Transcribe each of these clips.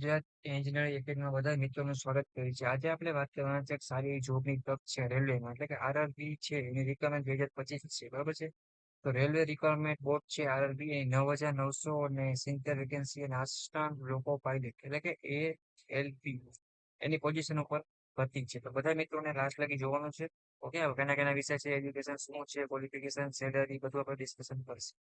Engineering એકેડમીમાં બધા મિત્રોનું સ્વાગત કર્યું છે. આજે આપણે વાત કરવાના છે સારી જોબની તક છે રેલવેમાં. એટલે કે આરઆરબી છે, એની રિક્વાયરમેન્ટ બે હજાર પચીસ છે. બરાબર છે? તો રેલવે રિક્વાયરમેન્ટ બોર્ડ છે આરઆરબી એ નવ હજાર નવસો અને સિત્તેર વેકેન્સી અને આસિસ્ટન્ટ લોકો પાયલટ એટલે કે એ એલપી એની પોઝિશન ઉપર ભરતી છે. તો બધા મિત્રોને લાસ્ટ લગી જોવાનું છે. ઓકે કેના કેના વિષય છે એજ્યુકેશન શું છે ક્વોલિફિકેશન સેલરી બધું આપણે ડિસ્કશન કરશું.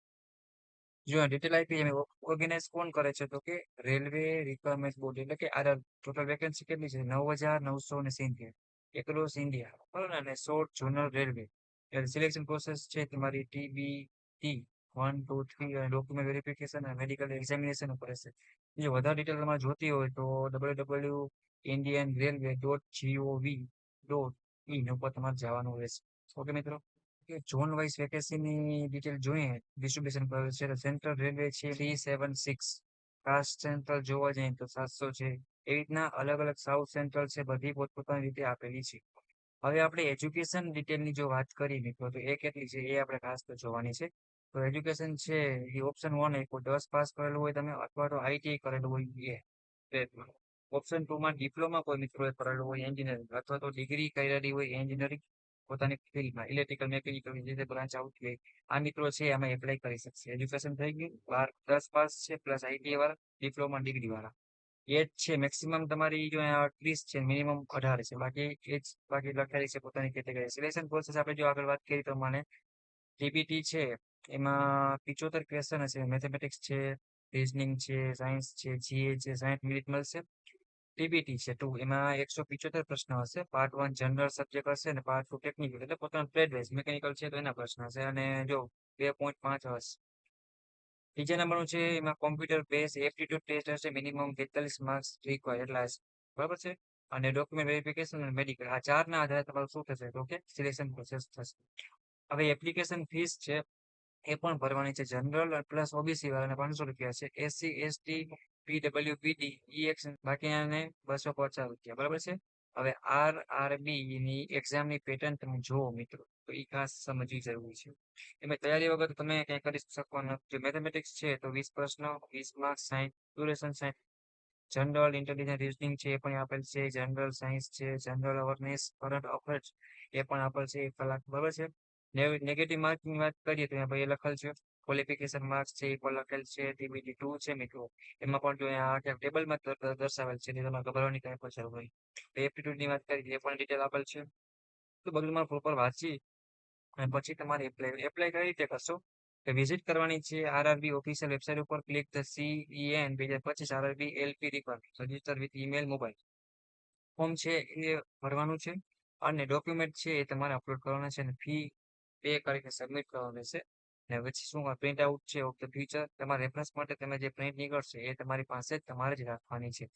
જો ડિટેલ આપી એમ ઓર્ગેનાઇઝ કોણ કરે છે? તો કે રેલવે રિક્વાયરમેન્ટ બોર્ડ એટલે કે આ ટોટલ વેકેન્સી કેટલી છે? નવ હજાર નવસો ને સિત્તેર. એક્રોસ ઇન્ડિયા બરાબર? અને શોર્ટ જોનલ રેલવે એટલે સિલેક્શન પ્રોસેસ છે તમારી TB T one two three અને ડોક્યુમેન્ટ વેરિફિકેશન અને મેડિકલ એક્ઝામિનેશન ઉપર હશે. જો વધારે ડિટેલ તમારે જોતી હોય તો W W Indian railway dot gov dot in ઉપર તમારે જવાનું રહેશે. ઓકે મિત્રો? ઝોન વાઇઝ વેકેન્સીની ડિટેલ જોઈએ. ડિસ્ટ્રીબ્યુશન પર છે સેન્ટ્રલ રેલવે છે three seven six caste central જોવા જઈએ તો સાતસો છે. એવી રીતના અલગ અલગ સાઉથ સેન્ટ્રલ છે, બધી પોતપોતાની રીતે આપેલી છે. હવે આપણે એજ્યુકેશન ડિટેલની જો વાત કરીએ મિત્રો, તો એ કેટલી છે એ આપણે ખાસ તો જોવાની છે. તો એજ્યુકેશન છે એ ઓપ્શન વન એ દસ પાસ કરેલું હોય તમે અથવા તો આઈટીઆઈ કરેલું હોય એ ઓપ્શન ટુ માં ડિપ્લોમા કોઈ મિત્રોએ કરેલું હોય એન્જિનિયરિંગ અથવા તો ડિગ્રી કરેલી હોય એન્જિનિયરિંગ પોતાની ફિલ્ડમાં ઇલેક્ટ્રિકલ મેકેનિકલ જે તે બ્રાન્ચ આવતી હોય, આ મિત્રો છે એમાં એપ્લાય કરી શકશે. એજ્યુકેશન થઈ ગયું, બાર, દસ પાસ છે પ્લસ આઈટીઆઈ વાળા ડિપ્લોમા ડિગ્રી વાળા. એજ છે મેક્સિમમ તમારી જો ત્રીસ છે મિનિમમ અઢાર છે. બાકી એજ બાકી લખેલી છે પોતાની કેટેગરી સિલેક્શન પ્રોસેસ આપણે જો આગળ વાત કરી મને ટીબીટી છે, એમાં પિચોતેર ક્વેશ્ચન હશે. મેથેમેટિક્સ છે રિઝનિંગ છે સાયન્સ છે જીએ છે સાયન્સ મિનિટ મળશે. ટીબીટી છે. ટુ એમાં એકસો પિચોતેર પ્રશ્ન હશે. પાર્ટ વન જનરલ સબ્જેક્ટ હશે અને પાર્ટ ટુ ટેકનિકલ એટલે પોતાનું ટ્રેડ વાઇઝ મિકેનિકલ છે તો એના પ્રશ્ન હશે. અને જો બે પોઈન્ટ પાંચ હશે. બીજા નંબરનું છે, એમાં કોમ્પ્યુટર બેઝ એપ્ટિટ્યુડ ટેસ્ટ હશે. મિનિમમ બેતાલીસ માર્ક્સ રિક્વાયર એટલા બરાબર છે? અને ડોક્યુમેન્ટ વેરિફિકેશન અને મેડિકલ આ ચારના આધારે તમારું શું થશે? તો કે સિલેક્શન પ્રોસેસ થશે. હવે એપ્લિકેશન ફીસ છે, એ પણ ભરવાની છે. જનરલ પ્લસ ઓબીસી વાળાને પાંચસો રૂપિયા છે. SC ST PW E action બાકી આને બસો પચાસ રૂપિયા, બરાબર છે? હવે આર આરબી ની એક્ઝામની પેટર્ન તમે જુઓ મિત્રો, તો એ ખાસ સમજવી જરૂરી છે. એમાં તૈયારી વગર તમે ક્યાંય કરી શકો નથી મેથેમેટિક્સ છે તો વીસ પ્રશ્નો, વીસ marks science duration science general intelligent reasoning છે એ પણ આપેલ છે જનરલ સાયન્સ છે જનરલ અવેરનેસ કરંટ અફેર્સ એ પણ આપેલ છે એક કલાક, બરાબર છે? નેગેટિવ માર્કની વાત કરીએ તો અહીંયા ભાઈ લખેલ છે. ક્વોલિફિકેશન માર્ક્સ છે પણ લખેલ છે, ટીબીટી ટુ છે મિત્રો એમાં પણ જો અહીંયા ટેબલમાં દર્શાવેલ છે તમારે ગભરાવાની કાંઈ પણ જરૂર નહીં. એપ્ટિટ્યુડની વાત કરી, એ પણ ડિટેલ આપેલ છે. તો બધું તમારે પ્રોપર વાંચી અને પછી તમારે એપ્લાય એપ્લાય કઈ રીતે કરશો? કે વિઝિટ કરવાની છે આરઆરબી ઓફિશિયલ વેબસાઇટ ઉપર ક્લિક ધ સીઈએન બે હજાર પચીસ RRB LP requirement register with email mobile form છે એ ભરવાનું છે અને ડોક્યુમેન્ટ છે એ તમારે અપલોડ કરવાના છે અને ફી પે કરીને સબમિટ કરવાનું રહેશે. ને પછી શું પ્રિન્ટ આઉટ છે ઓફ ધ ફ્યુચર તમારા રેફરન્સ માટે તમે જે પ્રિન્ટ નીકળશે એ તમારી પાસે તમારે જ રાખવાની છે.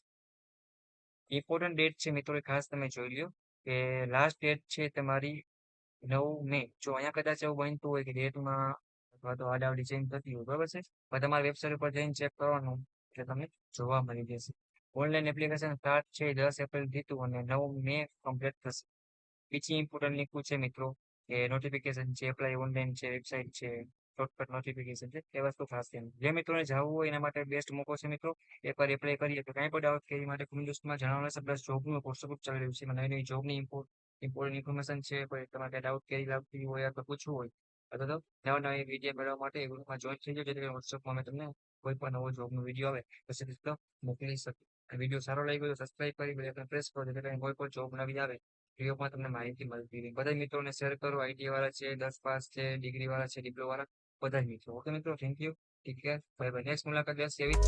ઇમ્પોર્ટન્ટ ડેટ છે મિત્રો ખાસ તમે જોઈ લો કે લાસ્ટ ડેટ છે તમારી નવ મે. જો અહીંયા કદાચ એવું બનતું હોય કે ડેટમાં અથવા તો આડાવડી ચેન્જ થતી હોય, બરાબર છે? પણ તમારી વેબસાઇટ ઉપર જઈને ચેક કરવાનું એટલે તમને જોવા મળી જશે. ઓનલાઈન એપ્લિકેશન સ્ટાર્ટ છે દસ એપ્રિલ થયું અને નવ મે કમ્પ્લીટ થશે. બીજી ઇમ્પોર્ટન્ટ લીંક છે મિત્રો, કે નોટિફિકેશન છે એપ્લાય ઓનલાઈન છે વેબસાઇટ છે. શોર્ટકટ નોટિફિકેશન છે. એ વસ્તુ ખાસ ધ્યાન જે મિત્રોને જવું હોય એના માટે બેસ્ટ મોકો છે મિત્રો. એકવાર એપ્લાય કરીએ તો કાંઈ પણ ડાઉટ કે માટે કમ્યુનિસ્ટમાં જણાવવાનું છે પ્લસ જોબનું કોર્સ ગ્રુપ ચાલી રહ્યું છે. નવી નવી જોબની ઇમ્પોર્ટ ઇમ્પોર્ટન્ટ ઇન્ફોર્મેશન છે. કોઈ તમારે ડાઉટ કેરી લાગતી હોય અથવા પૂછવું હોય, અથવા તો નવા નવી વીડિયો મેળવવા માટે એ ગ્રુપમાં જોઈન થઈ જાઓ. જેથી વોટ્સઅપમાં અમે તમને કોઈ પણ નવો જોબનો વીડિયો આવે. તો સીધો મોકલી શકીએ. વીડિયો સારો લાગ્યો તો સબસ્ક્રાઈબ કરી બેલ પ્રેસ કરો. જેથી કોઈ પણ જોબ નવી આવે વિડીયોમાં તમને માહિતી મળતી રહે. બધા મિત્રોને શેર કરો. આઈટી વાળા છે, દસ પાસ છે ડિગ્રી વાળા છે ડિપ્લો વાળા. બધા જ મિત્રો ઓકે મિત્રો thank you take care bye bye next મુલાકાત લેશે એવી